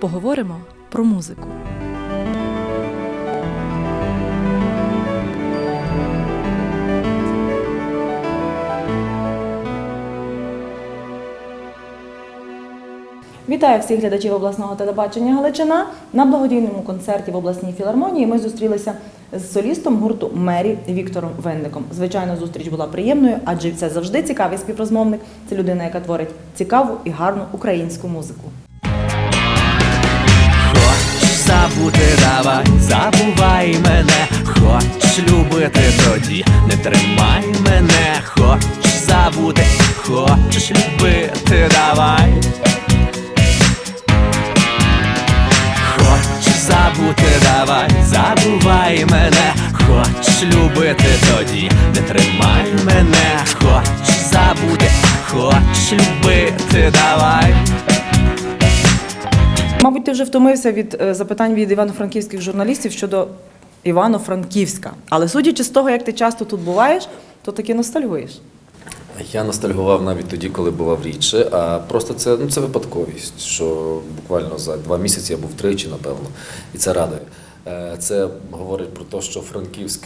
поговоримо про музику. Вітаю всіх глядачів обласного телебачення Галичина. На благодійному концерті в обласній філармонії ми зустрілися з солістом гурту Мері Віктором Винником. Звичайно, зустріч була приємною, адже це завжди цікавий співрозмовник. Це людина, яка творить цікаву і гарну українську музику. Забути, давай, забувай мене, хочеш любити тоді, не тримай мене, хочеш забути, хочеш любити, давай. Хочеш забути, давай, забувай мене, хочеш любити тоді, не тримай мене, хочеш забути, хочеш любити, давай. Мабуть, ти вже втомився від е, запитань від івано-франківських журналістів щодо Івано-Франківська. Але судячи з того, як ти часто тут буваєш, то таки ностальгуєш. Я ностальгував навіть тоді, коли бував рідше, а просто це, ну, це випадковість, що буквально за два місяці я був тричі, напевно, і це радує. Е, Це говорить про те, що Франківськ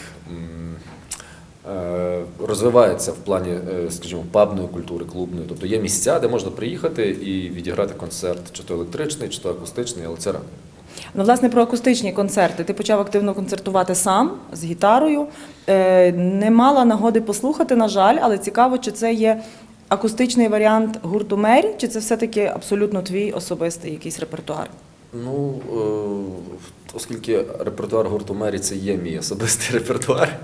розвивається в плані, е, скажімо, пабної культури, клубної. Тобто є місця, де можна приїхати і відіграти концерт, чи то електричний, чи то акустичний, але це радує. Ну, власне, про акустичні концерти. Ти почав активно концертувати сам з гітарою. Е, не мала нагоди послухати, на жаль, але цікаво, чи це є акустичний варіант гурту Мері, чи це все-таки абсолютно твій особистий якийсь репертуар. Ну, е, оскільки репертуар гурту Мері це є мій особистий репертуар,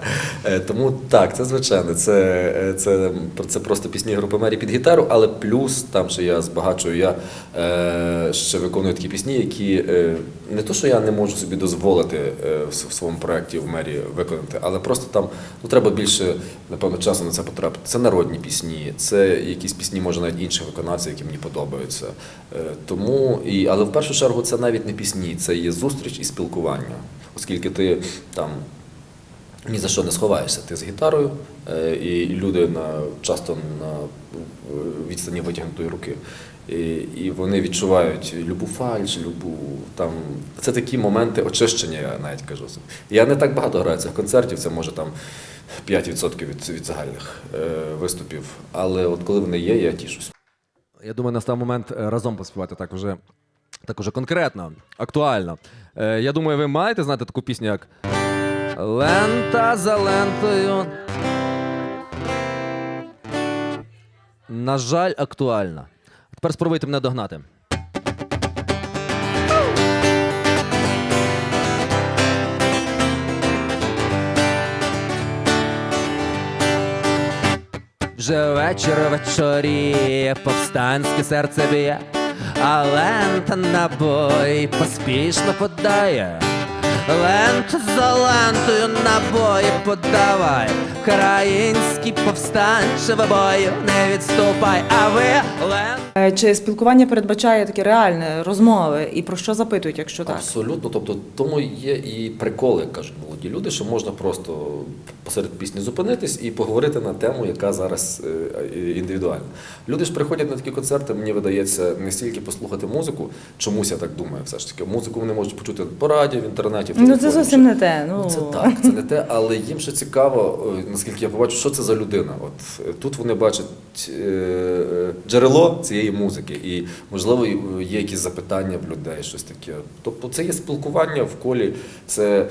е, тому так, це звичайно, це, е, це, це просто пісні групи Мері під гітару, але плюс там, що я збагачую, я е, ще виконую такі пісні, які е, не то, що я не можу собі дозволити е, в в своєму проєкті в Мері виконати, але просто там ну, треба більше, напевно, часу на це потрапити. Це народні пісні, це якісь пісні, може, навіть інших виконавців, які мені подобаються. Е, Тому, і, але в першу чергу це навіть не пісні, це є зустріч і спілкування, оскільки ти там ні за що не сховаєшся. Ти з гітарою, е, і люди на, часто на е, відстані витягнутої руки. І, і вони відчувають любу фальш, любу там. Це такі моменти очищення, я навіть кажу. Я не так багато граю цих концертів, це може там 5% від, від загальних е, виступів. Але от коли вони є, я тішусь. Я думаю, настав момент е, разом поспівати так уже, так уже конкретно, актуально. Е, Я думаю, ви маєте знати таку пісню, як Лента за лентою. На жаль, актуальна. Тепер спробуйте мене догнати. Вже вечір вечоріє, повстанське серце б'є, а лента набої поспішно подає. Лента за лентою набої подавай, Український повстанче в бою, не відступай, а ви лента. Е, Чи спілкування передбачає таке реальне розмови і про що запитують, якщо так? Абсолютно. Тобто, тому є і приколи, кажуть молоді люди, що можна просто посеред пісні зупинитись і поговорити на тему, яка зараз е, індивідуальна. Люди ж приходять на такі концерти, мені видається, не стільки послухати музику, чомусь я так думаю, все ж таки. Музику вони можуть почути по радіо, в інтернеті, Ну це зовсім не те. Ну, це так, це не те, але їм ще цікаво, е, наскільки я побачу, що це за людина. От е, тут вони бачать е, джерело цієї музики, і можливо є якісь запитання в людей, щось таке. Тобто це є спілкування в колі, це,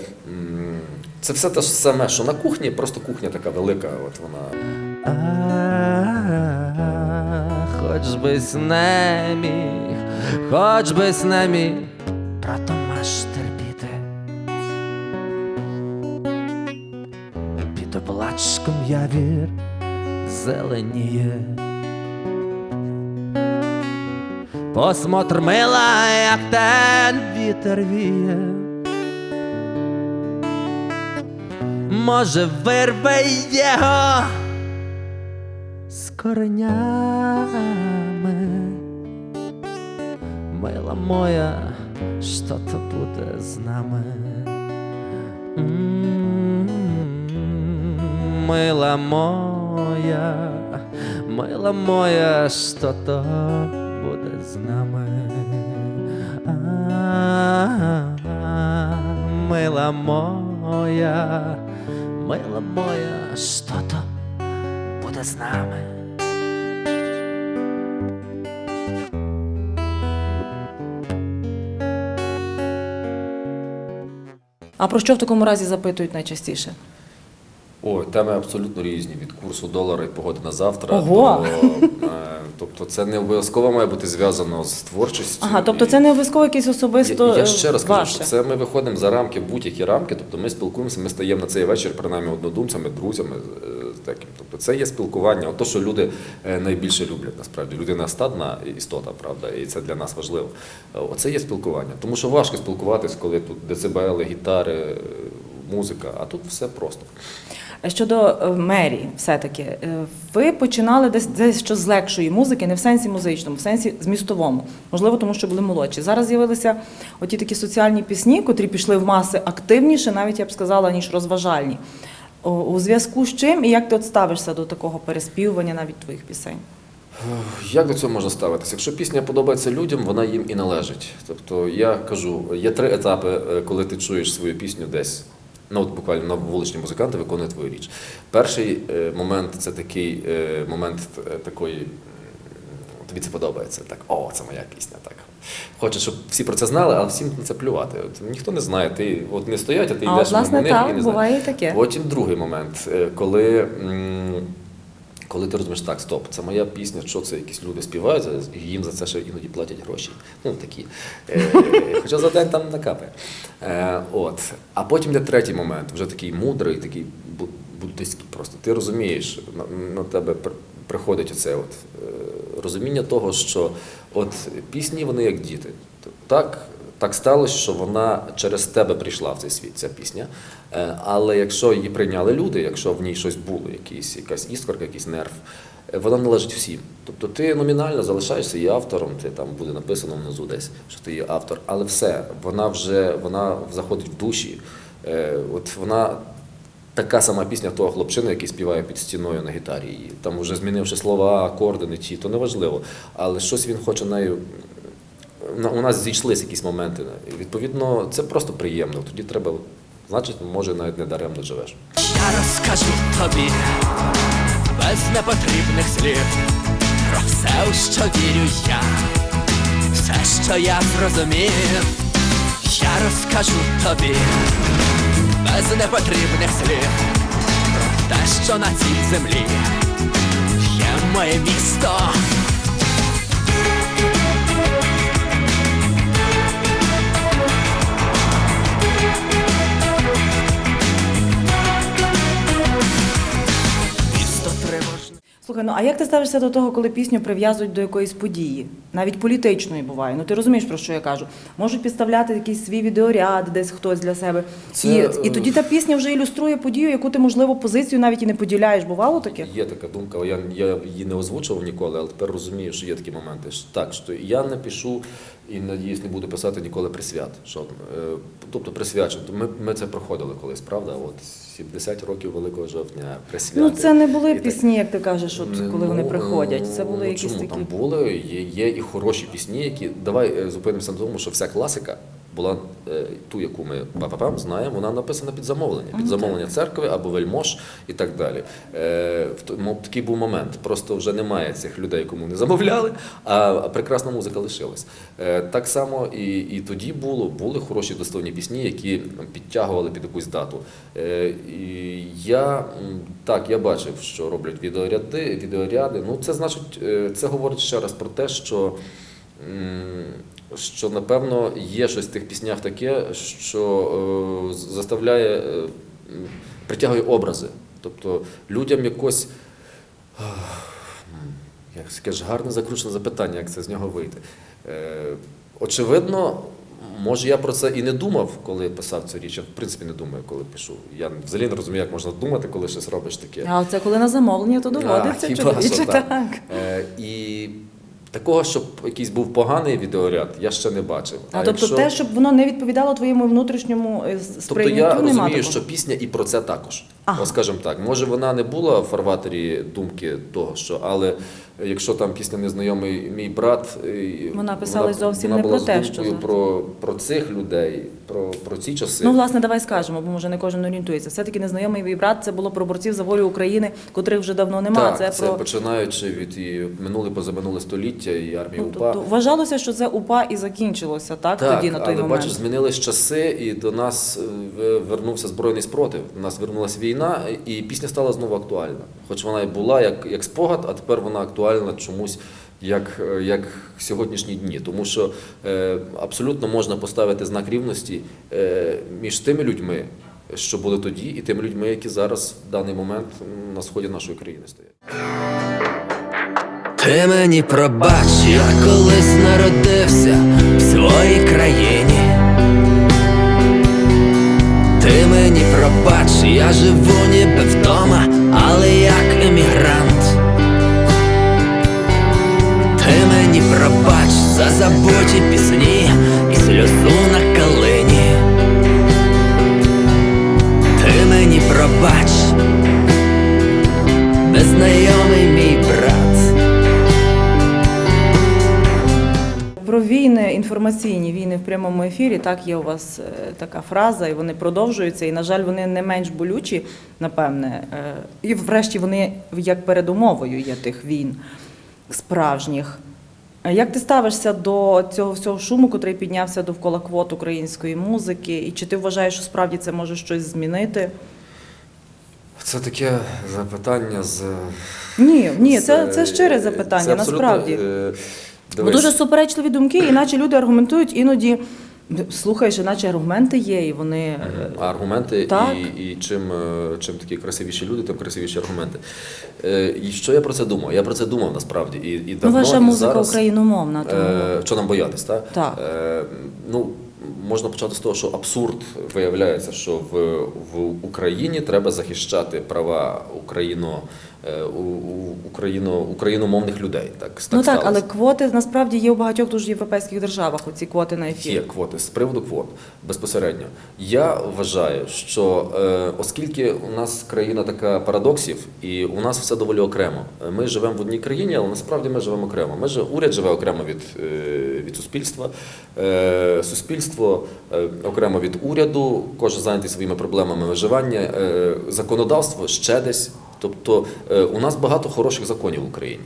це все те саме, що на кухні, просто кухня така велика. От вона. Хоч бись не міг, хоч бись не міг, прото облачком явір зеленіє. Посмотр мила, як ten вітер віє. Може, вирве його з коренями. Мила моя, що то буде з нами? мила моя, мила моя, що то буде з нами, мила моя, мила моя, що то буде з нами. А про що в такому разі запитують найчастіше? Ой, теми абсолютно різні від курсу долара і погоди на завтра. Ого! До, е, тобто це не обов'язково має бути зв'язано з творчістю. Ага, тобто І- це не обов'язково якесь особисто я, я е, ще раз кажу, ваше. що це ми виходимо за рамки, будь-які рамки. Тобто ми спілкуємося, ми стаємо на цей вечір, принаймні однодумцями, друзями. е, Таким. Тобто це є спілкування, от то, що люди е, найбільше люблять насправді. Людина стадна істота, правда, і це для нас важливо. Е, Оце є спілкування. Тому що важко спілкуватись, коли тут децибели, гітари, е, музика, а тут все просто. Щодо е, мерії, все-таки, е, ви починали десь десь що з легшої музики, не в сенсі музичному, в сенсі змістовому. Можливо, тому що були молодші. Зараз з'явилися оті такі соціальні пісні, котрі пішли в маси активніше, навіть я б сказала, ніж розважальні. У зв'язку з чим і як ти от ставишся до такого переспівування навіть твоїх пісень? Як до цього можна ставитися? Якщо пісня подобається людям, вона їм і належить. Тобто я кажу, є три етапи, е, коли ти чуєш свою пісню десь. Ну, от буквально на вуличні музиканти виконують твою річ. Перший е, момент це такий е, момент е, такої. Тобі це подобається. Так, о, це моя пісня. Так. Хочеш, щоб всі про це знали, але всім на це плювати. От, ніхто не знає. Ти от не стоять, а ти А йдеш власне, мимо них так, і не буває знаєш. і таке. Потім другий момент, коли, м, коли ти розумієш, так, стоп, це моя пісня, що це якісь люди співають, і їм за це ще іноді платять гроші. Ну, такі. Е, Хоча за день там накапає. Е, От. А потім йде третій момент, вже такий мудрий, такий бу- буддистський просто. Ти розумієш, на, тебе при- приходить оце от, е, розуміння того, що от пісні вони як діти. Так, так сталося, що вона через тебе прийшла в цей світ, ця пісня. Е, Але якщо її прийняли люди, якщо в ній щось було, якийсь, якась іскорка, якийсь нерв, е, вона належить всім. Тобто ти номінально залишаєшся її автором, ти там буде написано внизу десь, що ти є автор, але все, вона вже вона заходить в душі. Е, От вона така сама пісня того хлопчини, який співає під стіною на гітарі. Там вже змінивши слова, акорди, не ті, то неважливо. Але щось він хоче нею. У нас зійшлися якісь моменти. І, Відповідно, це просто приємно. Тоді треба, значить, може, навіть не даремно живеш. Я розкажу тобі без непотрібних слів про все, у що вірю я, все, що я зрозумів, я розкажу тобі без непотрібних слів про те, що на цій землі є моє. Місто Слухай, ну а як ти ставишся до того, коли пісню прив'язують до якоїсь події? Навіть політичної буває. Ну ти розумієш, про що я кажу? Можуть підставляти якийсь свій відеоряд, десь хтось для себе. Це, і, е, і тоді та пісня вже ілюструє подію, яку ти, можливо, позицію навіть і не поділяєш. Бувало таке? Є така думка, я, я її не озвучував ніколи, але тепер розумію, що є такі моменти. Так, що я не пишу і надіюсь, не буду писати ніколи присвят. Е, тобто присвячено. Ми, ми це проходили колись, правда? От 70 років Великого жовтня присвяти. Ну це не були І так- пісні, як ти кажеш, от Ну, коли вони ну, приходять. Це були ну, якісь чому? такі. Там були, є, є і хороші пісні, які. Давай е, зупинимося на тому, що вся класика була е, ту, яку ми па-па-пам знаємо, вона написана під замовлення. Під замовлення церкви або вельмож і так далі. Е, такий був момент. Просто вже немає цих людей, кому не замовляли, а, прекрасна музика лишилась. Е, так само і, і тоді було, були хороші доставні пісні, які підтягували під якусь дату. І я так, я бачив, що роблять відеоряди, відеоряди. Ну, це значить, це говорить ще раз про те, що. Що напевно є щось в тих піснях таке, що е, заставляє, е, притягує образи. Тобто людям якось як таке ж гарне закручене запитання, як це з нього вийти. Е, очевидно, може я про це і не думав, коли писав цю річ. Я в принципі не думаю, коли пишу. Я взагалі не розумію, як можна думати, коли щось робиш таке. А оце коли на замовлення, то доводиться А, хіба що Так. так. Е, і такого, щоб якийсь був поганий відеоряд, я ще не бачив. А, тобто якщо- те, щоб воно не відповідало твоєму внутрішньому сприйняттю, Тобто я розумію, такого? що пісня і про це також. Ага. Скажімо так, може вона не була в фарватері думки того, що, але якщо там пісня Незнайомий мій брат, і Вона писалась зовсім вона не була про те, що зараз. про, про цих людей, про, про ці часи. Ну, власне, давай скажемо, бо може не кожен орієнтується. Все-таки незнайомий мій брат це було про борців за волю України, котрих вже давно нема. так, це, це, про починаючи від і минуле позаминуле століття і армії ну, УПА. тобто, вважалося, що це УПА і закінчилося, так, Так, тоді на той але момент. бачиш, змінились часи, і до нас е, вернувся збройний спротив. У нас вернулася війна, і пісня стала знову актуальна. Хоч вона і була як, як спогад, а тепер вона актуальна чомусь. Як, е, як сьогоднішні дні, тому що е, абсолютно можна поставити знак рівності е, між тими людьми, що були тоді, і тими людьми, які зараз в даний момент на сході нашої країни стоять. Ти мені пробач, я колись народився в своїй країні. Ти мені пробач, я живу ніби вдома, але як за забуті пісні і сльозу на калині. Ти мені пробач, незнайомий мій брат. Про війни, інформаційні війни в прямому ефірі, так є у вас е, така фраза, і вони продовжуються. І, на жаль, вони не менш болючі, напевне. Е, І врешті вони як передумовою є тих війн справжніх. Е, Як ти ставишся до цього всього шуму, котрий піднявся довкола квот української музики? І чи ти вважаєш, що справді це може щось змінити? Це таке запитання з Ні, ні, це, це щире запитання, це насправді. е, Бо дуже суперечливі думки, іначе люди аргументують іноді. Слухаєш, іначе аргументи є, і вони е, А аргументи Так. і, і чим, е, чим такі красивіші люди, тим красивіші аргументи. Е, І що я про це думав? Я про це думав насправді. І, і ну, давно, ваша і музика зараз, україномовна. Тому що нам боятись, так? Так. Ну, можна почати з того, що абсурд виявляється, що в, в Україні треба захищати права Україно, у, у, Україно, україномовних людей. Так, ну так, сталося. але квоти насправді є у багатьох дуже європейських державах. Оці квоти на ефір. Є квоти з приводу квот безпосередньо. Я вважаю, що е, оскільки у нас країна така парадоксів, і у нас все доволі окремо. Е, Ми живемо в одній країні, але насправді ми живемо окремо. Ми ж уряд живе окремо від, е, від суспільства, е, суспільство е, окремо від уряду, кожен зайнятий своїми проблемами виживання, е, законодавство ще десь. Тобто е, у нас багато хороших законів в Україні.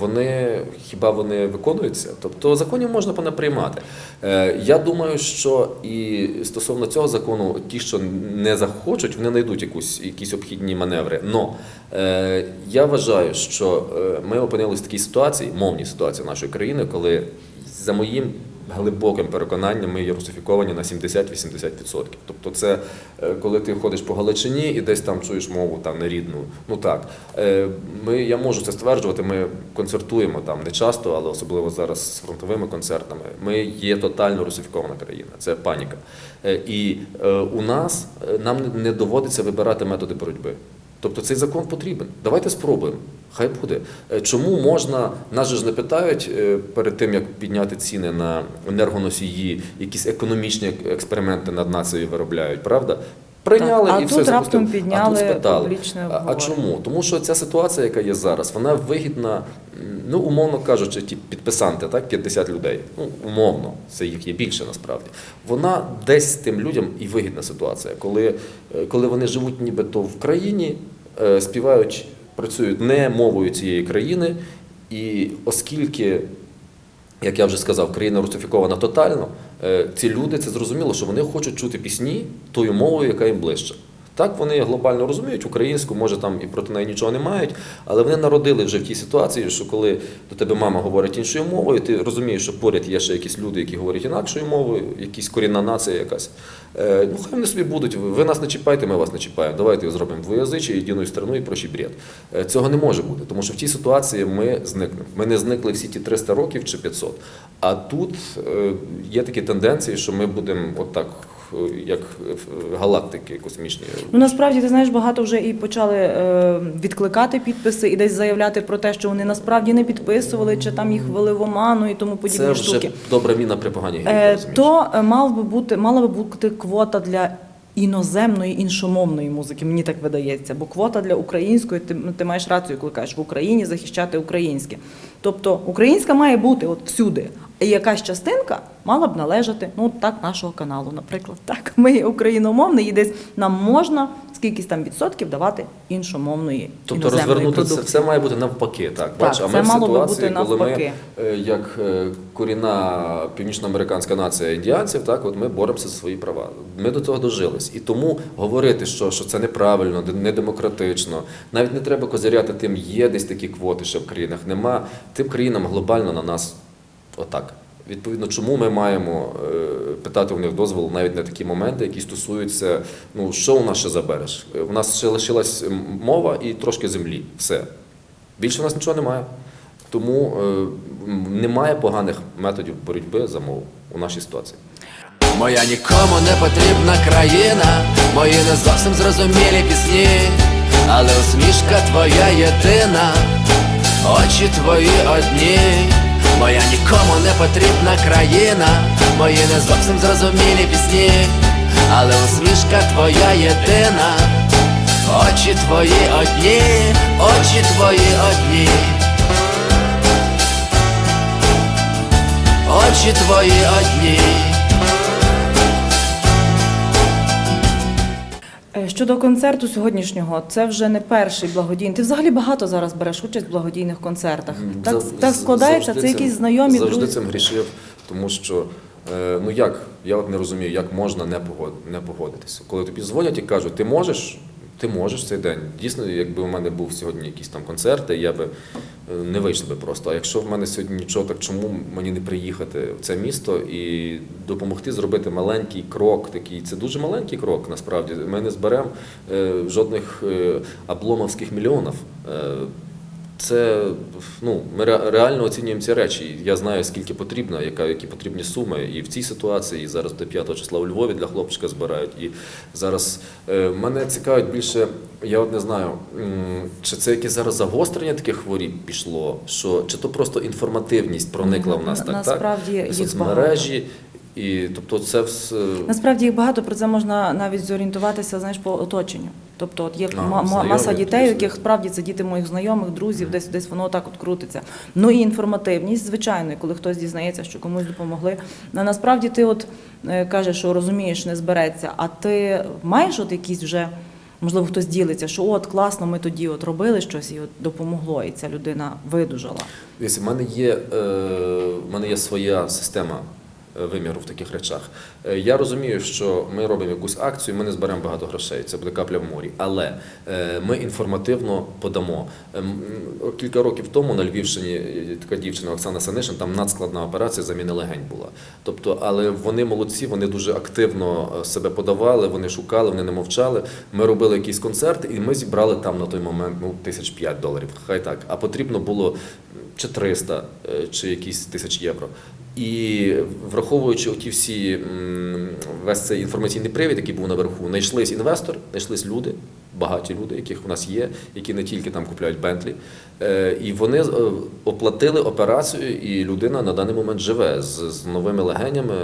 Вони хіба вони виконуються? Тобто законів можна понаприймати. Е, Я думаю, що і стосовно цього закону, ті, що не захочуть, вони знайдуть якусь якісь обхідні маневри. Но е, я вважаю, що ми опинилися в такій ситуації, мовній ситуації нашої країни, коли за моїм глибоким переконанням ми є русифіковані на 70-80%. Тобто, це е, коли ти ходиш по Галичині і десь там чуєш мову там нерідну. Ну так, Е, ми, я можу це стверджувати. Ми концертуємо там не часто, але особливо зараз з фронтовими концертами. Ми є тотально русифікована країна. Це паніка. Е, І у нас нам не доводиться вибирати методи боротьби. Тобто цей закон потрібен. Давайте спробуємо. Хай буде. Е, Чому можна, нас же ж не питають е, перед тим, як підняти ціни на енергоносії, якісь економічні експерименти над нацією виробляють, правда? Прийняли Так, а і тут все раптом підняли а тут спитали. публічне А, а чому? Тому що ця ситуація, яка є зараз, вона вигідна, ну умовно кажучи, ті підписанти, так, 50 людей. Ну, умовно, це їх є більше насправді. Вона десь тим людям і вигідна ситуація, коли, е, коли вони живуть нібито в країні, співають, працюють не мовою цієї країни, і оскільки. Як я вже сказав, країна русифікована тотально. Е, Ці люди це зрозуміло, що вони хочуть чути пісні тою мовою, яка їм ближче. Так вони глобально розуміють українську, може там і проти неї нічого не мають, але вони народили вже в тій ситуації, що коли до тебе мама говорить іншою мовою, ти розумієш, що поряд є ще якісь люди, які говорять інакшою мовою, якісь корінна нація якась. Е, Ну хай вони собі будуть. Ви нас не чіпайте, ми вас не чіпаємо. Давайте зробимо двоязичі, єдиною страною і прощий бред. Е, Цього не може бути, тому що в тій ситуації ми зникнемо. Ми не зникли всі ті 300 років чи 500. А тут е, є такі тенденції, що ми будемо отак, як е, галактики космічні. Ну насправді ти знаєш, багато вже і почали е, відкликати підписи і десь заявляти про те, що вони насправді не підписували, чи там їх вели в оману і тому подібні Це вже штуки. добра міна при погані грі. Е, то е, мав би бути, мала би бути квота для іноземної іншомовної музики. Мені так видається. Бо квота для української, ти, ну, ти маєш рацію, коли кажеш в Україні захищати українське. Тобто українська має бути от всюди. І якась частинка мала б належати, ну так, нашого каналу, наприклад. Так, ми україномовний, і десь нам можна скількись там відсотків давати іншомовної Тобто іноземної розвернути це продукції. все має бути навпаки. Так, бач, а ми в ситуації, бути коли ми, навпаки. е, як е, корінна північноамериканська нація індіанців, так от ми боремося за свої права. Ми до цього дожились. І тому говорити, що, що це неправильно, не демократично, навіть не треба козиряти тим, є десь такі квоти, ще в країнах нема. Тим країнам глобально на нас отак. Відповідно, чому ми маємо е, питати у них дозволу навіть на такі моменти, які стосуються, ну що у нас ще забереш? Е, У нас ще лишилась мова і трошки землі. Все. Більше у нас нічого немає. Тому е, немає поганих методів боротьби за мову у нашій ситуації. Моя нікому не потрібна країна, мої не зовсім зрозумілі пісні, але усмішка твоя єдина, очі твої одні, моя нікому не потрібна країна, мої не зовсім зрозумілі пісні, але усмішка твоя єдина, очі твої одні, очі твої одні. Очі твої одні. Щодо концерту сьогоднішнього, це вже не перший благодійний. Ти взагалі багато зараз береш участь в благодійних концертах. Так, Зав- так складається, це якісь знайомі завжди друзі. цим грішив, тому що е, ну як, я от не розумію, як можна не не погодитися. Коли тобі дзвонять і кажуть, ти можеш, ти можеш цей день. Дійсно, якби у мене був сьогодні якийсь там концерт, я би не вийшли би просто. А якщо в мене сьогодні нічого, так чому мені не приїхати в це місто і допомогти зробити маленький крок такий? Це дуже маленький крок, насправді. Ми не зберемо е, жодних е, обломовських мільйонів. Це ну, ми реально оцінюємо ці речі. Я знаю, скільки потрібно, яка, які потрібні суми. І в цій ситуації, і зараз до 5 числа у Львові для хлопчика збирають. І зараз е, мене цікавить більше, я от не знаю, чи це якесь зараз загострення таких хворіб пішло, що, чи то просто інформативність проникла в нас так, насправді так? соцмережі. І тобто це все. Насправді їх багато про це можна навіть зорієнтуватися, знаєш, по оточенню. Тобто, от є А, ма- знайомі, маса дітей, у яких справді це діти моїх знайомих, друзів, десь десь воно так от крутиться. Ну і інформативність, звичайно, коли хтось дізнається, що комусь допомогли. На насправді ти от е, кажеш, що розумієш, не збереться. А ти маєш от якісь вже. Можливо, хтось ділиться, що от класно, ми тоді от робили щось і от допомогло, і ця людина видужала. Дивіться, в мене є, е, в мене є своя система виміру в таких речах. Е, Я розумію, що ми робимо якусь акцію, ми не зберемо багато грошей, це буде капля в морі. Але е, ми інформативно подамо. Ем, Кілька років тому на Львівщині е, така дівчина Оксана Санишин, там надскладна операція заміни легень була. Тобто, але вони молодці, вони дуже активно е, себе подавали, вони шукали, вони не мовчали. Ми робили якийсь концерт, і ми зібрали там на той момент ну, тисяч п'ять доларів. Хай так. А потрібно було чи 300, е, чи якісь тисяч євро. І враховуючи оті всі весь цей інформаційний привід, який був наверху, знайшлись інвестори, знайшлись люди, багаті люди, яких у нас є, які не тільки там купляють Бентлі. І вони е, оплатили операцію, і людина на даний момент живе з, з новими легенями,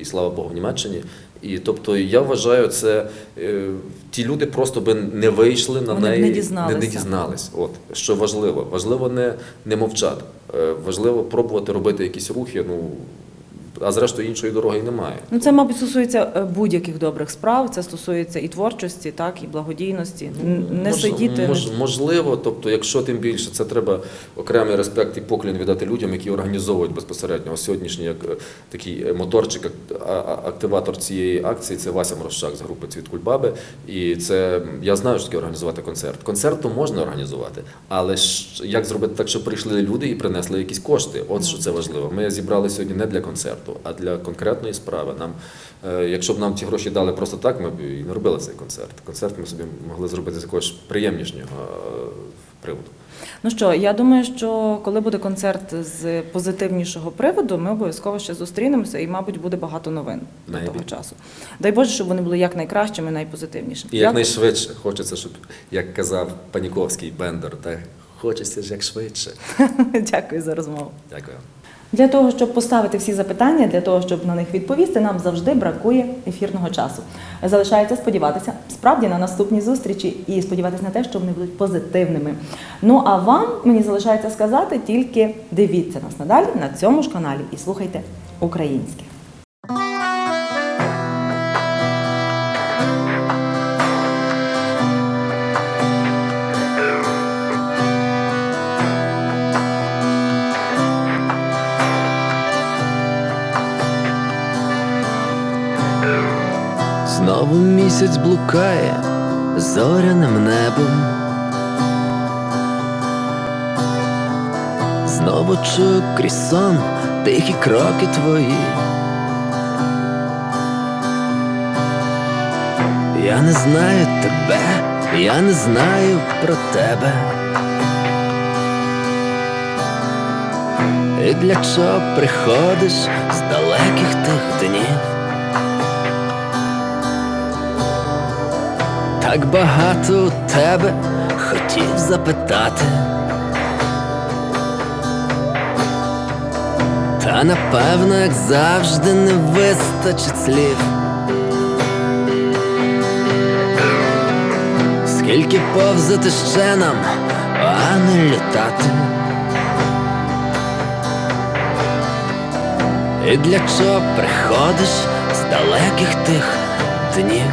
і слава Богу, в Німеччині. І тобто я вважаю, це е, ті люди просто би не вийшли на Вони неї, не дізналися. не, не дізнались. От що важливо, важливо не, не мовчати. Е, Важливо пробувати робити якісь рухи. Ну а зрештою іншої дороги й немає. Ну це, мабуть, стосується е, будь-яких добрих справ. Це стосується і творчості, так і благодійності. Не Мож- сидіти. мож- можливо, тобто, якщо тим більше, це треба окремий респект і поклін віддати людям, які організовують безпосередньо Ось сьогоднішній як е, такий е, моторчик, активатор цієї акції. Це Вася Морощак з групи Цвіт Кульбаби. І це я знаю, що таке організувати концерт. Концерт то можна організувати, але ж як зробити так, щоб прийшли люди і принесли якісь кошти? От що це важливо. Ми зібрали сьогодні не для концерту, а для конкретної справи. Нам, е, якщо б нам ці гроші дали просто так, ми б і не робили цей концерт. Концерт ми собі могли зробити з якогось приємнішнього е, приводу. Ну що, я думаю, що коли буде концерт з позитивнішого приводу, ми обов'язково ще зустрінемося, і, мабуть, буде багато новин до того часу. Дай Боже, щоб вони були якнайкращими, найпозитивнішими. І якнайшвидше хочеться, щоб, як казав Паніковський Бендер, так хочеться ж як швидше. Дякую за розмову. Дякую. Для того, щоб поставити всі запитання, для того, щоб на них відповісти, нам завжди бракує ефірного часу. Залишається сподіватися справді на наступні зустрічі і сподіватися на те, що вони будуть позитивними. Ну а вам мені залишається сказати тільки дивіться нас надалі на цьому ж каналі і слухайте українське. Знову місяць блукає зоряним небом. Знову чую крізь сон тихі кроки твої. Я не знаю тебе, я не знаю про тебе. І для чого приходиш з далеких тих днів? Так багато у тебе хотів запитати. Та напевно, як завжди, не вистачить слів. Скільки повзати ще нам, а не літати. І для чого приходиш з далеких тих днів?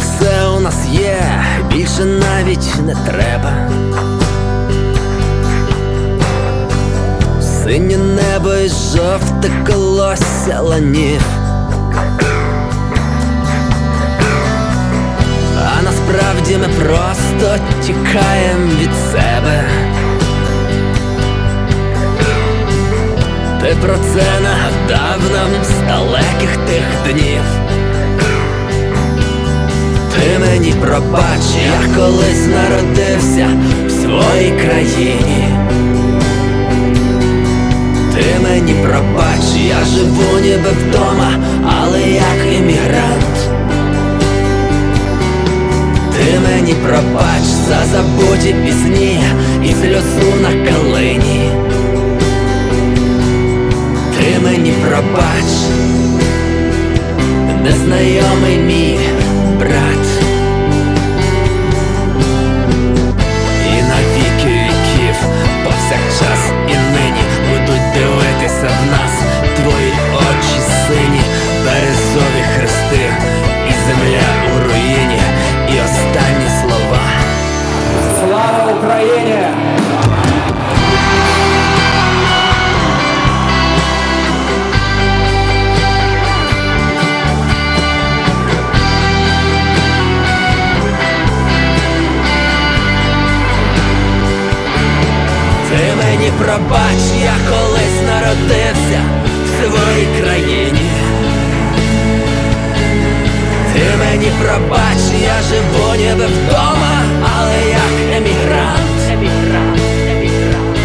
все у нас є, більше навіть не треба. Синє небо і жовте колосся ланів. А насправді ми просто тікаємо від себе. Ти про це нагадав нам з далеких тих днів. Ти мені пробач, я колись народився в своїй країні. Ти мені пробач, я живу ніби вдома, але як іммігрант. Ти мені пробач за забуті пісні красивої країні, ти мені пробач, я живу ніби вдома, але як емігрант, емігрант, емігрант,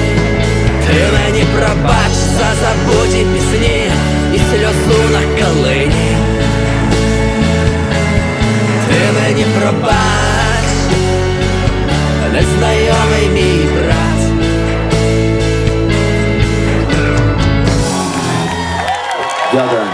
ти мені пробач за забуті пісні і сльозу на калині, ти мені пробач, незнайомий мій брат. The other.